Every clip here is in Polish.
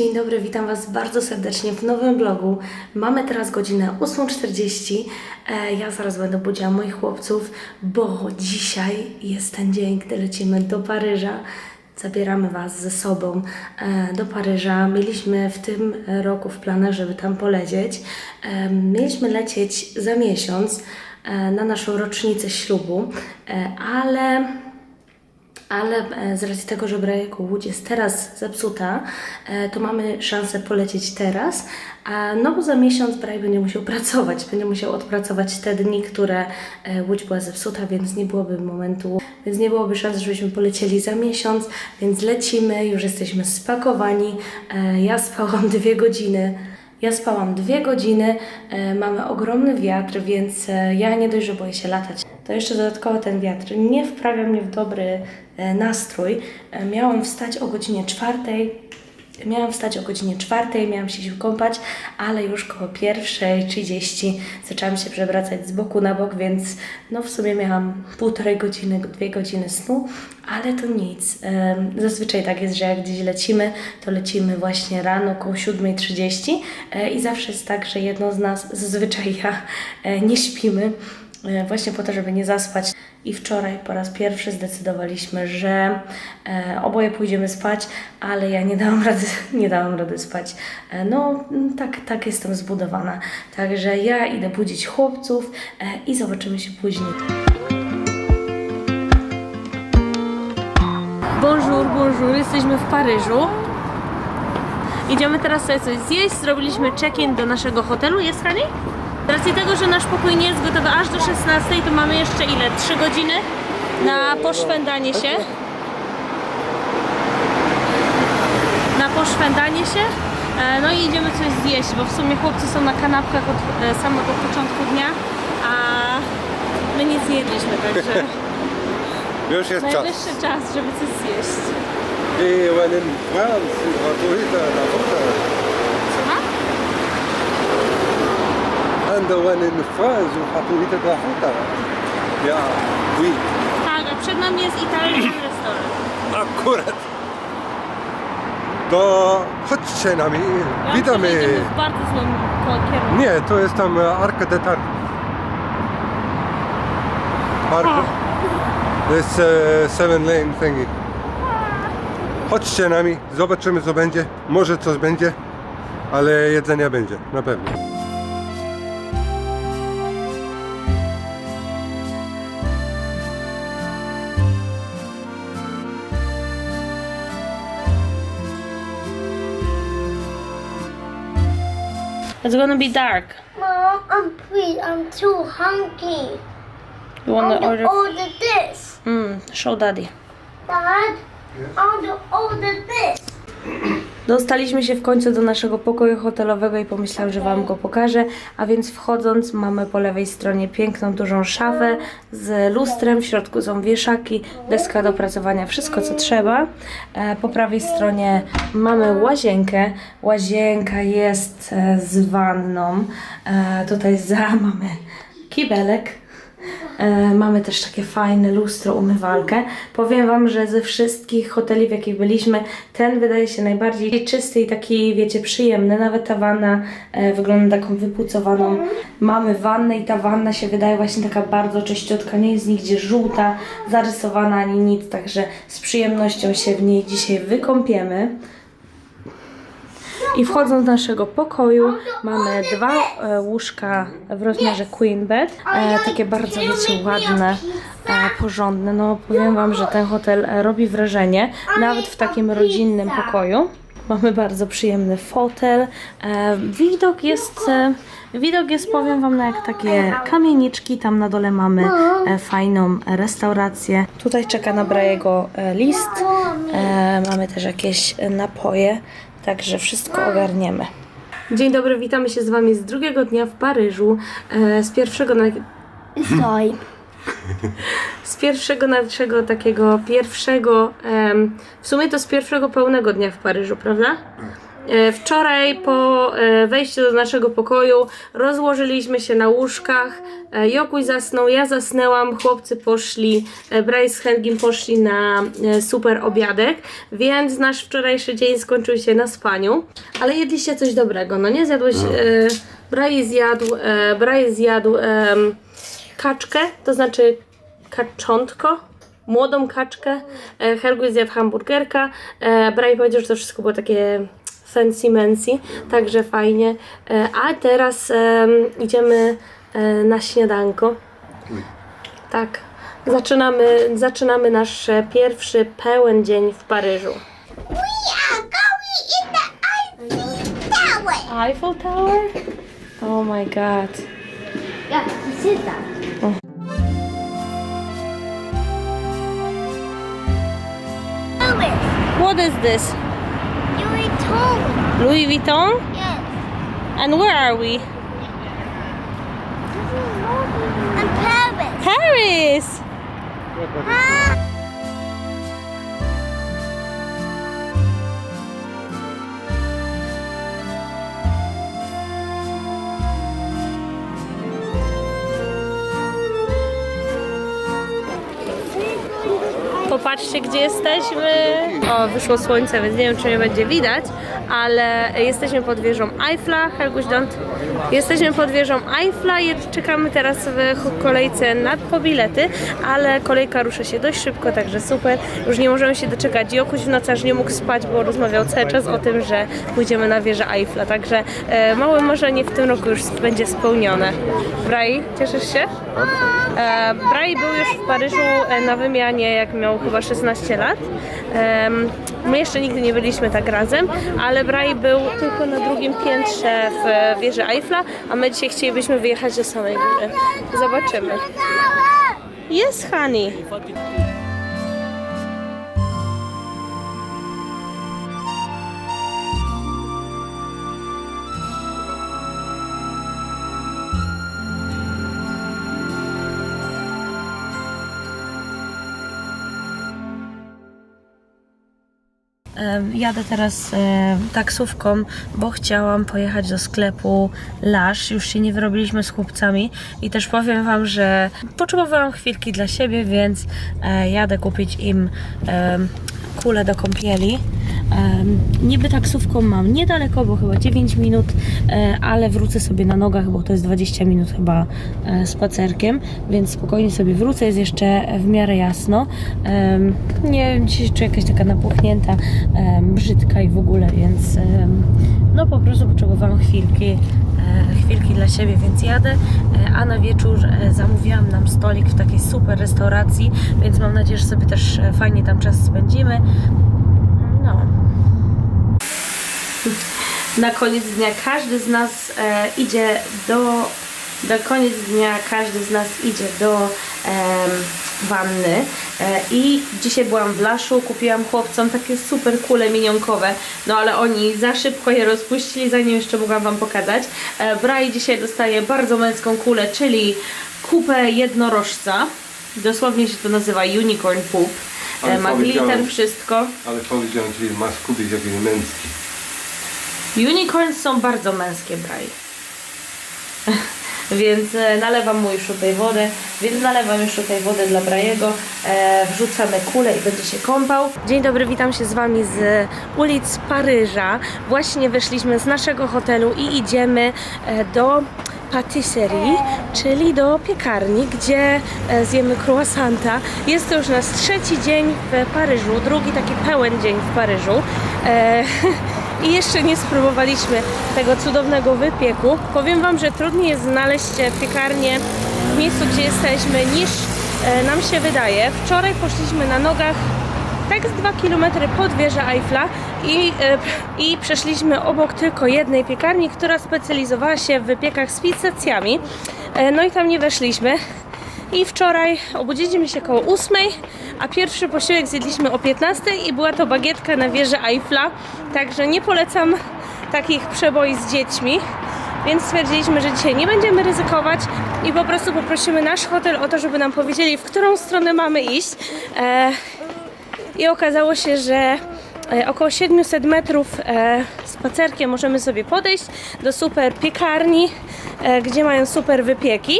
Dzień dobry, witam Was bardzo serdecznie w nowym vlogu. Mamy teraz godzinę 8.40. E, Ja zaraz będę budziła moich chłopców, bo dzisiaj jest ten dzień, gdy lecimy do Paryża. Zabieramy Was ze sobą e, do Paryża. Mieliśmy w tym roku w planach, żeby tam polecieć. E, Mieliśmy lecieć za miesiąc na naszą rocznicę ślubu, ale ale e, z racji tego, że Brajeko Łódź jest teraz zepsuta, e, to mamy szansę polecieć teraz, a no bo za miesiąc Braj będzie musiał pracować, będzie musiał odpracować te dni, które e, Łódź była zepsuta, więc nie byłoby momentu, więc nie byłoby szans, żebyśmy polecieli za miesiąc, więc lecimy, już jesteśmy spakowani, ja spałam dwie godziny, ja spałam dwie godziny, mamy ogromny wiatr, więc ja nie dość, że boję się latać. To jeszcze dodatkowo ten wiatr nie wprawia mnie w dobry e, nastrój. E, miałam wstać o godzinie czwartej. Miałam wstać o godzinie czwartej, miałam się kąpać, ale już koło pierwszej 30 zaczęłam się przewracać z boku na bok, więc no w sumie miałam półtorej godziny, dwie godziny snu, ale to nic. Em, Zazwyczaj tak jest, że jak gdzieś lecimy, to lecimy właśnie rano koło 7.30 e, i zawsze jest tak, że jedno z nas, zazwyczaj ja, e, nie śpimy e, właśnie po to, żeby nie zaspać. I wczoraj po raz pierwszy zdecydowaliśmy, że e, oboje pójdziemy spać, ale ja nie dałam rady, nie dałam rady spać. E, no, tak, tak jestem zbudowana. Także ja idę budzić chłopców e, i zobaczymy się później. Bonjour, bonjour, jesteśmy w Paryżu. Idziemy teraz sobie coś zjeść, zrobiliśmy check-in do naszego hotelu, jest Hani? Z racji tego, że nasz pokój nie jest gotowy aż do 16, to mamy jeszcze ile? 3 godziny na poszwędanie się. Na poszwędanie się. E, No i idziemy coś zjeść, bo w sumie chłopcy są na kanapkach od e, samego początku dnia, a my nic nie jedliśmy, także Już jest czas. najwyższy czas, żeby coś zjeść. I when in France, gratuita la futa. And when in France, gratuita la futa. Ja, oui. Tak, a przed nami jest italiański restaurant. Akurat. To chodźcie nami. Ja Witamy. w bardzo złym kierunku. Nie, to jest tam e, Arca de Tar. Arca. To jest e, seven lane thingy. Chodźcie nami, zobaczymy co będzie. Może coś będzie, ale jedzenia będzie, na pewno. It's gonna be dark. Mom, I'm please, I'm too hungry. You wanna want to order? order this. Mm, show daddy. Dad, I want to order this. Dostaliśmy się w końcu do naszego pokoju hotelowego i pomyślałam, że Wam go pokażę. A więc wchodząc mamy po lewej stronie piękną, dużą szafę z lustrem. W środku są wieszaki, deska do pracowania, wszystko co trzeba. E, Po prawej stronie mamy łazienkę. Łazienka jest e, z wanną. E, Tutaj za mamy kibelek. E, mamy też takie fajne lustro, umywalkę. Powiem Wam, że ze wszystkich hoteli, w jakich byliśmy, ten wydaje się najbardziej czysty i taki, wiecie, przyjemny. Nawet ta wanna e, wygląda taką wypucowaną. Mamy wannę i ta wanna się wydaje właśnie taka bardzo czyściutka. Nie jest nigdzie żółta, zarysowana ani nic, także z przyjemnością się w niej dzisiaj wykąpiemy. I wchodząc do naszego pokoju mamy dwa e, łóżka w rozmiarze queen bed, e, takie bardzo wiecie ładne, e, porządne. No powiem wam, że ten hotel robi wrażenie, nawet w takim rodzinnym pokoju. Mamy bardzo przyjemny fotel. Widok jest widok jest powiem wam na jak takie kamieniczki. Tam na dole mamy fajną restaurację. Tutaj czeka na Brajego list. Mamy też jakieś napoje. Także wszystko ogarniemy. Dzień dobry, witamy się z Wami z drugiego dnia w Paryżu. E, z pierwszego na, z pierwszego naszego takiego pierwszego, em, w sumie to z pierwszego pełnego dnia w Paryżu, prawda? E, Wczoraj po e, wejściu do naszego pokoju rozłożyliśmy się na łóżkach. E, Jokuś zasnął, ja zasnęłam, chłopcy poszli, Bryce z Hengim poszli na super obiadek, więc nasz wczorajszy dzień skończył się na spaniu. Ale jedliście coś dobrego, no nie? Zjadłeś... E, Bryce zjadł, e, Bryce zjadł kaczkę, to znaczy kaczątko, młodą kaczkę. E, Helguś zjadł hamburgerka. E, Brian powiedział, że to wszystko było takie fancy mancy, także fajnie. E, a teraz em, idziemy e, na śniadanko. Tak. Zaczynamy, zaczynamy nasz pierwszy pełen dzień w Paryżu. We are going in the Eiffel Tower. Eiffel Tower? Oh my god. Yeah, that. Louis, What is this? Louis Vuitton. Louis Vuitton? Yes. And where are we? And Paris. Paris! Ah. Gdzie jesteśmy. O, wyszło słońce, więc nie wiem, czy mnie będzie widać, ale jesteśmy pod wieżą Eiffla. Helguś Dont. Jesteśmy pod wieżą Eiffla i czekamy teraz w kolejce na po bilety, ale kolejka rusza się dość szybko, także super. Już nie możemy się doczekać. Jokuś w nocy aż nie mógł spać, bo rozmawiał cały czas o tym, że pójdziemy na wieżę Eiffla, także e, małe marzenie w tym roku już będzie spełnione. Brai, cieszysz się? E, był już w Paryżu e, na wymianie, jak miał chyba 16 lat. Em, My jeszcze nigdy nie byliśmy tak razem, ale Bray był tylko na drugim piętrze w e, wieży Eiffla, a my dzisiaj chcielibyśmy wyjechać do samej góry. Zobaczymy. Yes, honey. Jadę teraz e, taksówką, bo chciałam pojechać do sklepu Lash. Już się nie wyrobiliśmy z chłopcami i też powiem Wam, że potrzebowałam chwilki dla siebie, więc e, jadę kupić im kulę do kąpieli. Niby taksówką mam niedaleko, bo chyba 9 minut, e, ale wrócę sobie na nogach, bo to jest 20 minut chyba e, spacerkiem, więc spokojnie sobie wrócę, jest jeszcze w miarę jasno. Nie wiem, dzisiaj czuję jakaś taka napuchnięta, brzydka i w ogóle, więc no po prostu potrzebowałam chwilki, e, chwilki dla siebie, więc jadę, a na wieczór zamówiłam nam stolik w takiej super restauracji, więc mam nadzieję, że sobie też fajnie tam czas spędzimy. No. Na koniec dnia każdy z nas e, idzie do. Na koniec dnia każdy z nas idzie do em, wanny. E, I dzisiaj byłam w Laszu, kupiłam chłopcom takie super kule minionkowe, no ale oni za szybko je rozpuścili, zanim jeszcze mogłam Wam pokazać. E, Brai dzisiaj dostaje bardzo męską kulę, czyli kupę jednorożca. Dosłownie się to nazywa unicorn poop. E, ma glitter, wszystko. Ale powiedziałem ci, masz kupić jakiś męski. Unicorns są bardzo męskie, Braj. więc e, nalewam mu już tutaj wodę, więc nalewam już tutaj wodę dla Brajego, e, wrzucamy kulę i będzie się kąpał. Dzień dobry, witam się z Wami z ulic Paryża. Właśnie wyszliśmy z naszego hotelu i idziemy e, do patisserie, czyli do piekarni, gdzie e, zjemy croissanta. Jest to już nasz trzeci dzień w Paryżu, drugi taki pełen dzień w Paryżu. E, I jeszcze nie spróbowaliśmy tego cudownego wypieku. Powiem Wam, że trudniej jest znaleźć piekarnię w miejscu, gdzie jesteśmy, niż e, nam się wydaje. Wczoraj poszliśmy na nogach tak z 2 km pod wieżę Eiffla i, e, i przeszliśmy obok tylko jednej piekarni, która specjalizowała się w wypiekach z pizzacjami. E, No i tam nie weszliśmy. I wczoraj obudziliśmy się koło 8, a pierwszy posiłek zjedliśmy o 15 i była to bagietka na wieży Eiffla. Także nie polecam takich przeboi z dziećmi. Więc stwierdziliśmy, że dzisiaj nie będziemy ryzykować i po prostu poprosimy nasz hotel o to, żeby nam powiedzieli, w którą stronę mamy iść. E, i okazało się, że e, około 700 metrów e, spacerkiem możemy sobie podejść do super piekarni, e, gdzie mają super wypieki.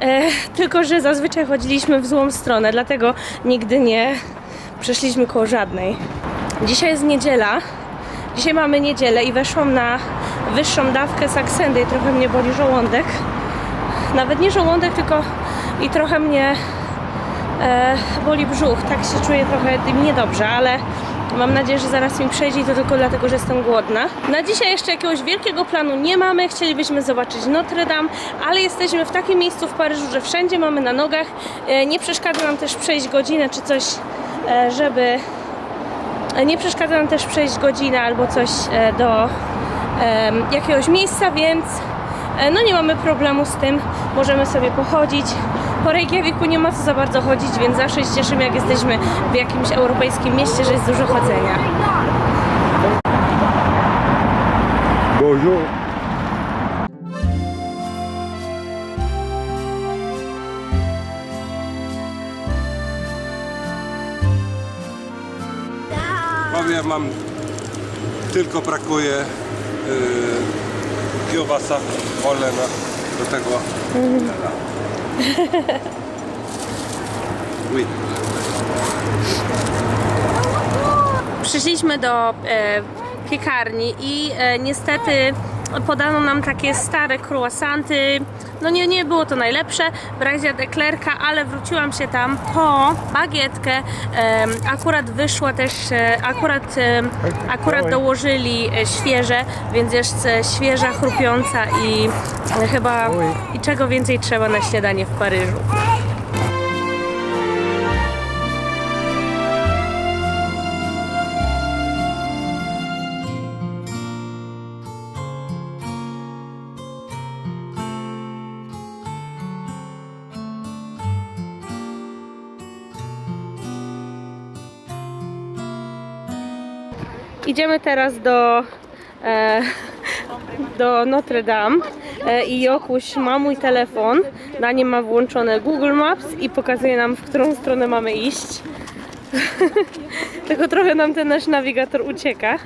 E, tylko, że zazwyczaj chodziliśmy w złą stronę, dlatego nigdy nie przeszliśmy koło żadnej. Dzisiaj jest niedziela. Dzisiaj mamy niedzielę i weszłam na wyższą dawkę saksendy i trochę mnie boli żołądek. Nawet nie żołądek, tylko i trochę mnie e, boli brzuch. Tak się czuję trochę niedobrze, ale mam nadzieję, że zaraz mi przejdzie to tylko dlatego, że jestem głodna. Na dzisiaj jeszcze jakiegoś wielkiego planu nie mamy. Chcielibyśmy zobaczyć Notre Dame, ale jesteśmy w takim miejscu w Paryżu, że wszędzie mamy na nogach. E, nie przeszkadza nam też przejść godzinę czy coś, e, żeby E, Nie przeszkadza nam też przejść godzinę albo coś do jakiegoś miejsca, więc no nie mamy problemu z tym. Możemy sobie pochodzić. Po Reykjaviku nie ma co za bardzo chodzić, więc zawsze się cieszymy, jak jesteśmy w jakimś europejskim mieście, że jest dużo chodzenia. Bonjour. Powiem mam, tylko brakuje yy, kiełbasa olena do tego. Oui. Przyszliśmy do e, piekarni i e, niestety podano nam takie stare croissanty. No nie, nie było to najlepsze, brak zjadł eklerka, ale wróciłam się tam po bagietkę. Akurat wyszła też, e, akurat, akurat dołożyli e, świeże, więc jest świeża, chrupiąca i e, chyba i czego więcej trzeba na śniadanie w Paryżu. Idziemy teraz do, e, do Notre Dame e, i Jokuś ma mój telefon, na nim ma włączone Google Maps i pokazuje nam, w którą stronę mamy iść. Tylko trochę nam ten nasz nawigator ucieka.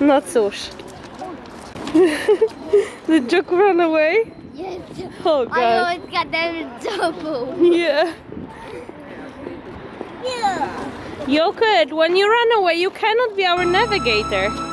No cóż. Did Joku run away? Yes. Oh I god. always got them in trouble. Yeah. Yeah. Jokut, when you run away, you cannot be our navigator.